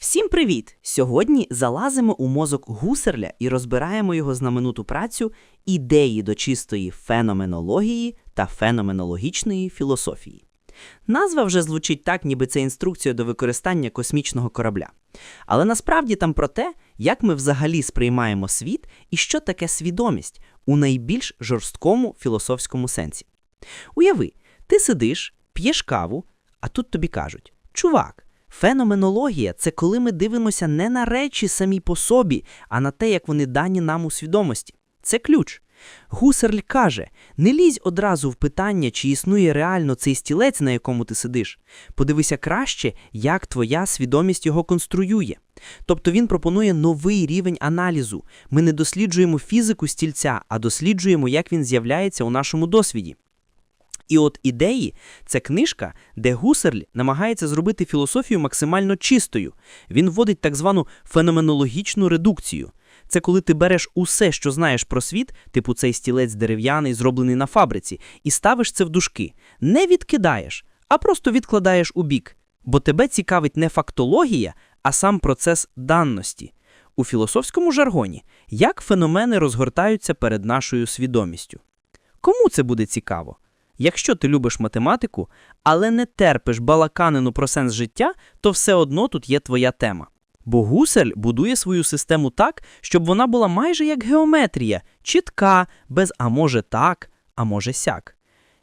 Всім привіт! Сьогодні залазимо у мозок гусерля і розбираємо його знамениту працю ідеї до чистої феноменології та феноменологічної філософії. Назва вже звучить так, ніби це інструкція до використання космічного корабля. Але насправді там про те, як ми взагалі сприймаємо світ і що таке свідомість у найбільш жорсткому філософському сенсі. Уяви, ти сидиш, п'єш каву, а тут тобі кажуть: чувак, феноменологія це коли ми дивимося не на речі самі по собі, а на те, як вони дані нам у свідомості. Це ключ. Гусерль каже: не лізь одразу в питання, чи існує реально цей стілець, на якому ти сидиш. Подивися краще, як твоя свідомість його конструює. Тобто він пропонує новий рівень аналізу. Ми не досліджуємо фізику стільця, а досліджуємо, як він з'являється у нашому досвіді. І от ідеї це книжка, де Гусерль намагається зробити філософію максимально чистою. Він вводить так звану феноменологічну редукцію. Це коли ти береш усе, що знаєш про світ, типу цей стілець дерев'яний, зроблений на фабриці, і ставиш це в дужки. Не відкидаєш, а просто відкладаєш у бік. Бо тебе цікавить не фактологія, а сам процес данності. У філософському жаргоні, як феномени розгортаються перед нашою свідомістю. Кому це буде цікаво? Якщо ти любиш математику, але не терпиш балаканину про сенс життя, то все одно тут є твоя тема. Бо Гусель будує свою систему так, щоб вона була майже як геометрія, чітка, без а може так, а може сяк.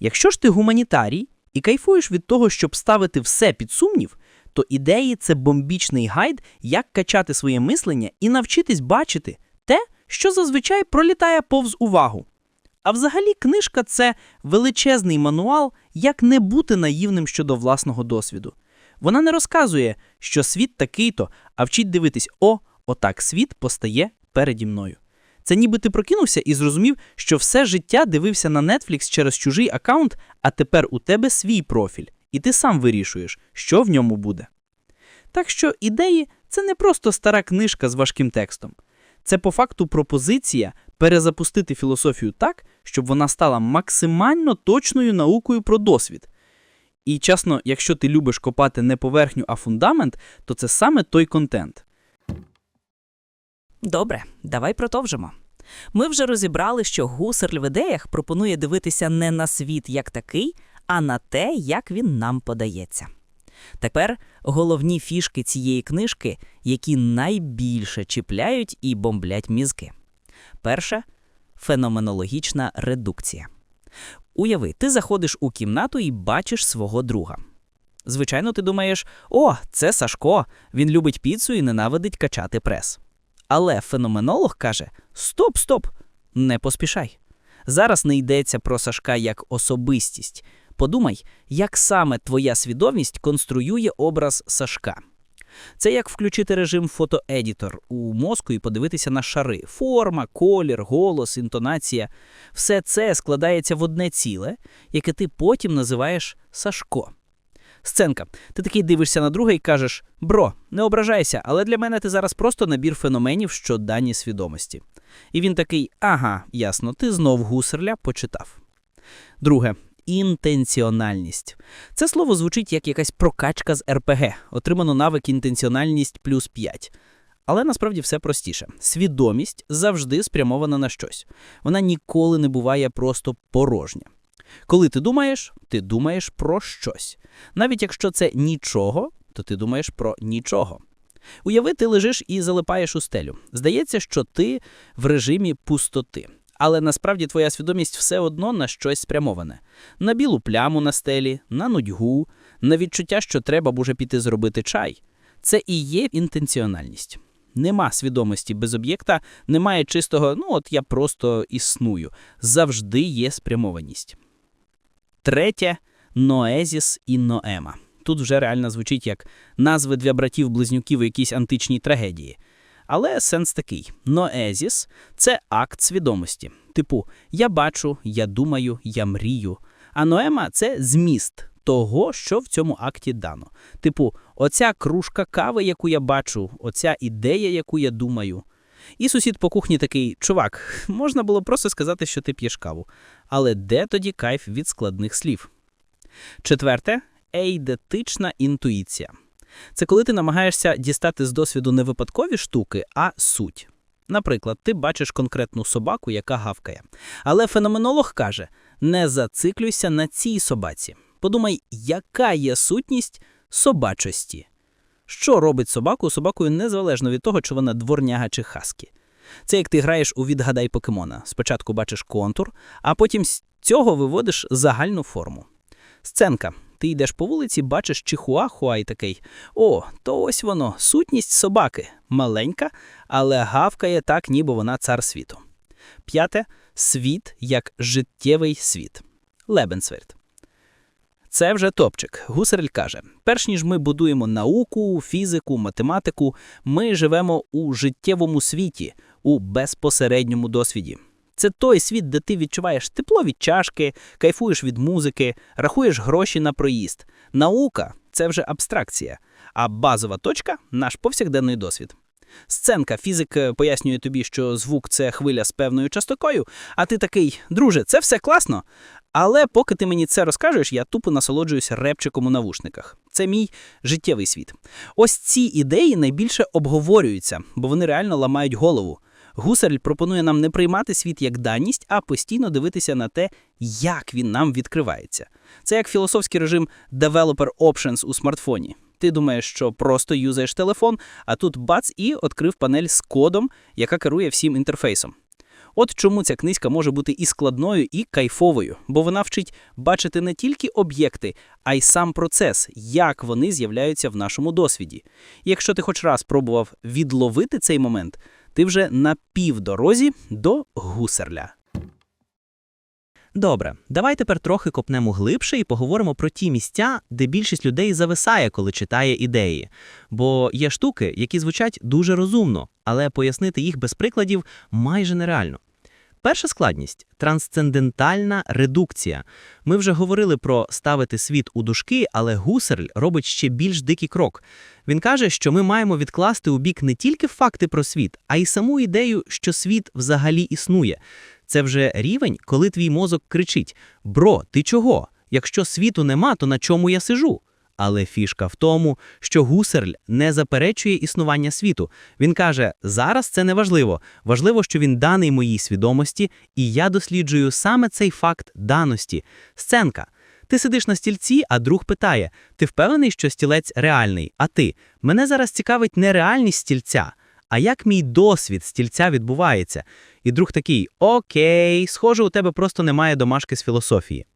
Якщо ж ти гуманітарій і кайфуєш від того, щоб ставити все під сумнів, то ідеї це бомбічний гайд, як качати своє мислення і навчитись бачити те, що зазвичай пролітає повз увагу. А взагалі, книжка це величезний мануал, як не бути наївним щодо власного досвіду. Вона не розказує, що світ такий-то, а вчить дивитись: о, отак світ постає переді мною. Це ніби ти прокинувся і зрозумів, що все життя дивився на Netflix через чужий аккаунт, а тепер у тебе свій профіль, і ти сам вирішуєш, що в ньому буде. Так що ідеї це не просто стара книжка з важким текстом. Це по факту пропозиція перезапустити філософію так, щоб вона стала максимально точною наукою про досвід. І чесно, якщо ти любиш копати не поверхню, а фундамент, то це саме той контент. Добре, давай продовжимо. Ми вже розібрали, що Гусерль в ідеях пропонує дивитися не на світ як такий, а на те, як він нам подається. Тепер головні фішки цієї книжки, які найбільше чіпляють і бомблять мізки. Перше феноменологічна редукція. Уяви, ти заходиш у кімнату і бачиш свого друга. Звичайно, ти думаєш, о, це Сашко, він любить піцу і ненавидить качати прес. Але феноменолог каже: Стоп, стоп, не поспішай. Зараз не йдеться про Сашка як особистість. Подумай, як саме твоя свідомість конструює образ Сашка. Це як включити режим фотоедітор у мозку і подивитися на шари: форма, колір, голос, інтонація. Все це складається в одне ціле, яке ти потім називаєш Сашко. Сценка. Ти такий дивишся на друга і кажеш: Бро, не ображайся, але для мене ти зараз просто набір феноменів, що дані свідомості. І він такий: ага, ясно, ти знов гусерля почитав. Друге. Інтенціональність. Це слово звучить як якась прокачка з РПГ, отримано навик інтенціональність плюс 5. Але насправді все простіше. Свідомість завжди спрямована на щось. Вона ніколи не буває просто порожня. Коли ти думаєш, ти думаєш про щось. Навіть якщо це нічого, то ти думаєш про нічого. Уяви, ти лежиш і залипаєш у стелю. Здається, що ти в режимі пустоти. Але насправді твоя свідомість все одно на щось спрямоване: на білу пляму на стелі, на нудьгу, на відчуття, що треба б уже піти зробити чай. Це і є інтенціональність. Нема свідомості без об'єкта, немає чистого, ну от я просто існую. Завжди є спрямованість. Третє ноезіс і ноема. Тут вже реально звучить як назви для братів-близнюків у якійсь античній трагедії. Але сенс такий: ноезіс це акт свідомості. Типу, я бачу, я думаю, я мрію. А ноема це зміст того, що в цьому акті дано. Типу, оця кружка кави, яку я бачу, оця ідея, яку я думаю. І сусід по кухні такий: чувак, можна було просто сказати, що ти п'єш каву. Але де тоді кайф від складних слів? Четверте ейдетична інтуїція. Це коли ти намагаєшся дістати з досвіду не випадкові штуки, а суть. Наприклад, ти бачиш конкретну собаку, яка гавкає. Але феноменолог каже: не зациклюйся на цій собаці. Подумай, яка є сутність собачості. Що робить собаку собакою незалежно від того, чи вона дворняга чи хаскі. Це як ти граєш у відгадай покемона. Спочатку бачиш контур, а потім з цього виводиш загальну форму. Сценка. Ти йдеш по вулиці, бачиш чихуахуа і такий. О, то ось воно, сутність собаки. Маленька, але гавкає так, ніби вона цар світу. П'яте світ як життєвий світ. Лебенсверд. Це вже топчик. Гусарль каже: перш ніж ми будуємо науку, фізику, математику, ми живемо у життєвому світі, у безпосередньому досвіді. Це той світ, де ти відчуваєш тепло від чашки, кайфуєш від музики, рахуєш гроші на проїзд. Наука це вже абстракція, а базова точка наш повсякденний досвід. Сценка фізик е, пояснює тобі, що звук це хвиля з певною частотою, а ти такий, друже, це все класно. Але поки ти мені це розкажеш, я тупо насолоджуюся репчиком у навушниках. Це мій життєвий світ. Ось ці ідеї найбільше обговорюються, бо вони реально ламають голову. Гусарль пропонує нам не приймати світ як даність, а постійно дивитися на те, як він нам відкривається. Це як філософський режим Developer Options у смартфоні. Ти думаєш, що просто юзаєш телефон, а тут бац і відкрив панель з кодом, яка керує всім інтерфейсом. От чому ця книжка може бути і складною, і кайфовою, бо вона вчить бачити не тільки об'єкти, а й сам процес, як вони з'являються в нашому досвіді. І якщо ти хоч раз пробував відловити цей момент, ти вже на півдорозі до гусерля. Добре, давай тепер трохи копнемо глибше і поговоримо про ті місця, де більшість людей зависає, коли читає ідеї. Бо є штуки, які звучать дуже розумно, але пояснити їх без прикладів майже нереально. Перша складність трансцендентальна редукція. Ми вже говорили про ставити світ у дужки, але Гусерль робить ще більш дикий крок. Він каже, що ми маємо відкласти у бік не тільки факти про світ, а й саму ідею, що світ взагалі існує. Це вже рівень, коли твій мозок кричить: Бро, ти чого? Якщо світу нема, то на чому я сижу? Але фішка в тому, що Гусерль не заперечує існування світу. Він каже: зараз це не важливо. Важливо, що він даний моїй свідомості, і я досліджую саме цей факт даності. Сценка. Ти сидиш на стільці, а друг питає: Ти впевнений, що стілець реальний? А ти? Мене зараз цікавить не реальність стільця, а як мій досвід стільця відбувається. І друг такий: Окей, схоже, у тебе просто немає домашки з філософії.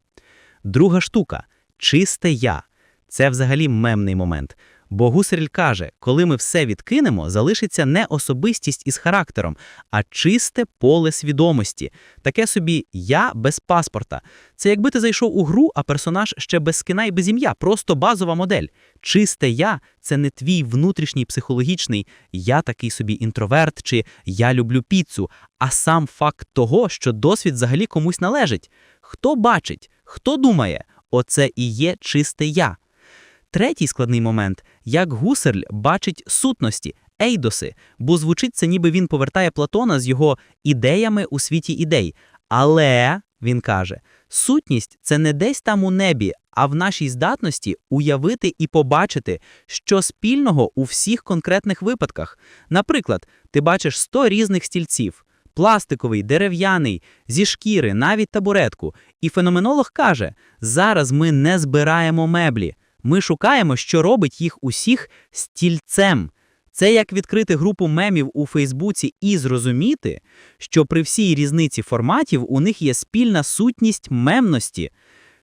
Друга штука чисте я. Це взагалі мемний момент. Бо Гусерль каже, коли ми все відкинемо, залишиться не особистість із характером, а чисте поле свідомості. Таке собі я без паспорта. Це якби ти зайшов у гру, а персонаж ще без скина і без ім'я, просто базова модель. Чисте я це не твій внутрішній психологічний я такий собі інтроверт чи я люблю піцу, а сам факт того, що досвід взагалі комусь належить. Хто бачить, хто думає, оце і є чисте я. Третій складний момент як Гусерль бачить сутності, ейдоси, бо звучить це, ніби він повертає Платона з його ідеями у світі ідей. Але, він каже, сутність це не десь там у небі, а в нашій здатності уявити і побачити, що спільного у всіх конкретних випадках. Наприклад, ти бачиш 100 різних стільців. Пластиковий, дерев'яний, зі шкіри, навіть табуретку. І феноменолог каже: зараз ми не збираємо меблі. Ми шукаємо, що робить їх усіх стільцем. Це як відкрити групу мемів у Фейсбуці і зрозуміти, що при всій різниці форматів у них є спільна сутність мемності.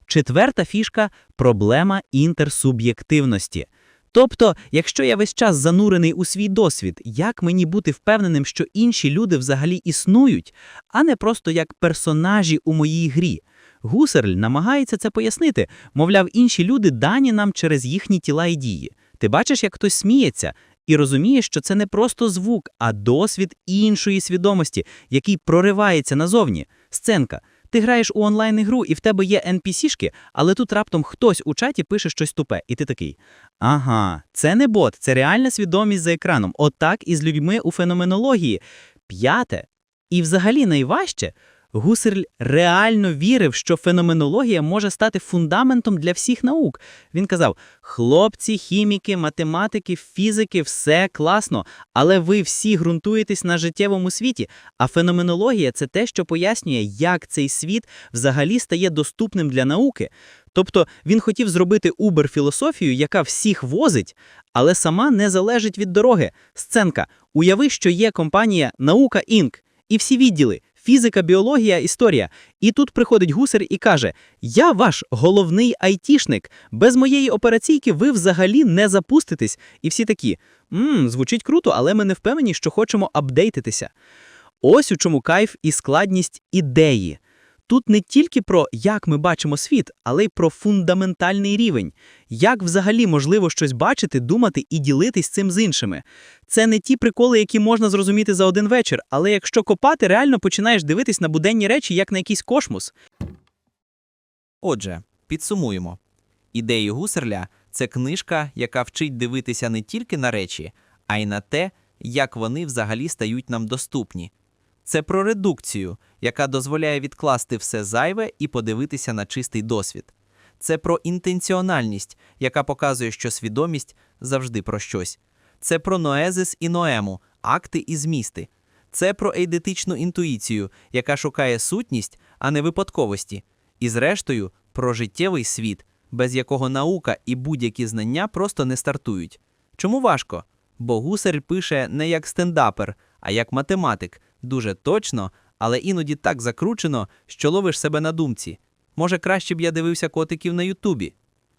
Четверта фішка проблема інтерсуб'єктивності. Тобто, якщо я весь час занурений у свій досвід, як мені бути впевненим, що інші люди взагалі існують, а не просто як персонажі у моїй грі? Гусерль намагається це пояснити, мовляв, інші люди дані нам через їхні тіла і дії. Ти бачиш, як хтось сміється, і розумієш, що це не просто звук, а досвід іншої свідомості, який проривається назовні. Сценка. Ти граєш у онлайн-ігру, і в тебе є NPC-шки, але тут раптом хтось у чаті пише щось тупе, і ти такий: Ага, це не бот, це реальна свідомість за екраном. Отак і з людьми у феноменології. П'яте. І взагалі найважче Гусерль реально вірив, що феноменологія може стати фундаментом для всіх наук. Він казав: хлопці, хіміки, математики, фізики, все класно, але ви всі ґрунтуєтесь на життєвому світі. А феноменологія це те, що пояснює, як цей світ взагалі стає доступним для науки. Тобто він хотів зробити убер-філософію, яка всіх возить, але сама не залежить від дороги. Сценка. Уяви, що є компанія Наука Інк, і всі відділи фізика, біологія, історія. І тут приходить гусар і каже: Я ваш головний айтішник. Без моєї операційки ви взагалі не запуститесь. І всі такі: «Мм, звучить круто, але ми не впевнені, що хочемо апдейтитися. Ось у чому кайф і складність ідеї. Тут не тільки про як ми бачимо світ, але й про фундаментальний рівень. Як взагалі можливо щось бачити, думати і ділитись цим з іншими. Це не ті приколи, які можна зрозуміти за один вечір, але якщо копати, реально починаєш дивитись на буденні речі як на якийсь космос. Отже, підсумуємо. Ідеї Гусерля це книжка, яка вчить дивитися не тільки на речі, а й на те, як вони взагалі стають нам доступні. Це про редукцію, яка дозволяє відкласти все зайве і подивитися на чистий досвід. Це про інтенціональність, яка показує, що свідомість завжди про щось. Це про ноезис і ноему, акти і змісти. Це про ейдетичну інтуїцію, яка шукає сутність, а не випадковості. І зрештою, про життєвий світ, без якого наука і будь-які знання просто не стартують. Чому важко? Бо гусар пише не як стендапер, а як математик, дуже точно, але іноді так закручено, що ловиш себе на думці. Може, краще б я дивився котиків на Ютубі.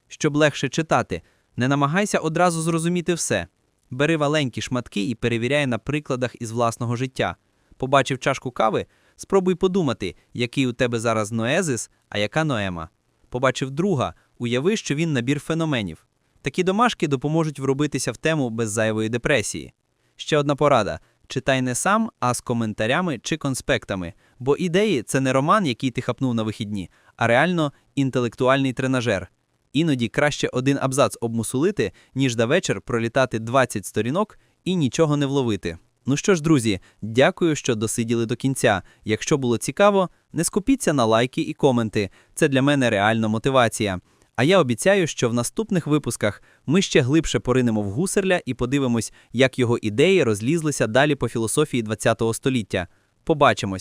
Щоб легше читати, не намагайся одразу зрозуміти все. Бери маленькі шматки і перевіряй на прикладах із власного життя. Побачив чашку кави, спробуй подумати, який у тебе зараз ноезис, а яка ноема. Побачив друга, уяви, що він набір феноменів. Такі домашки допоможуть вробитися в тему без зайвої депресії. Ще одна порада: читай не сам, а з коментарями чи конспектами, бо ідеї це не роман, який ти хапнув на вихідні, а реально інтелектуальний тренажер. Іноді краще один абзац обмусулити, ніж до вечір пролітати 20 сторінок і нічого не вловити. Ну що ж, друзі, дякую, що досиділи до кінця. Якщо було цікаво, не скупіться на лайки і коменти. Це для мене реальна мотивація. А я обіцяю, що в наступних випусках ми ще глибше поринемо в гусерля і подивимось, як його ідеї розлізлися далі по філософії ХХ століття. Побачимось!